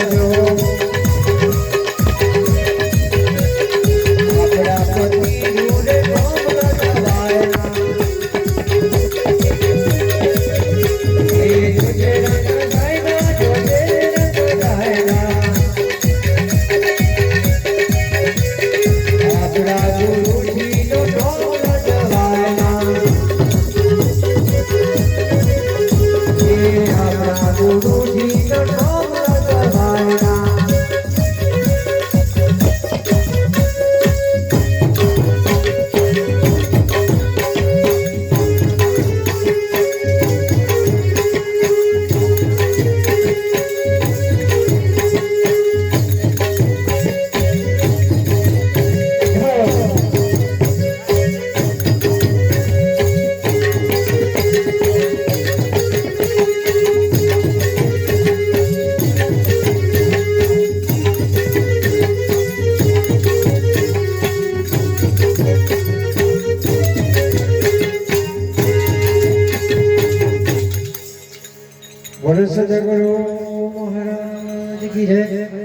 Hallelujah. બોલો સદગુરુ મહારાજ કી જય.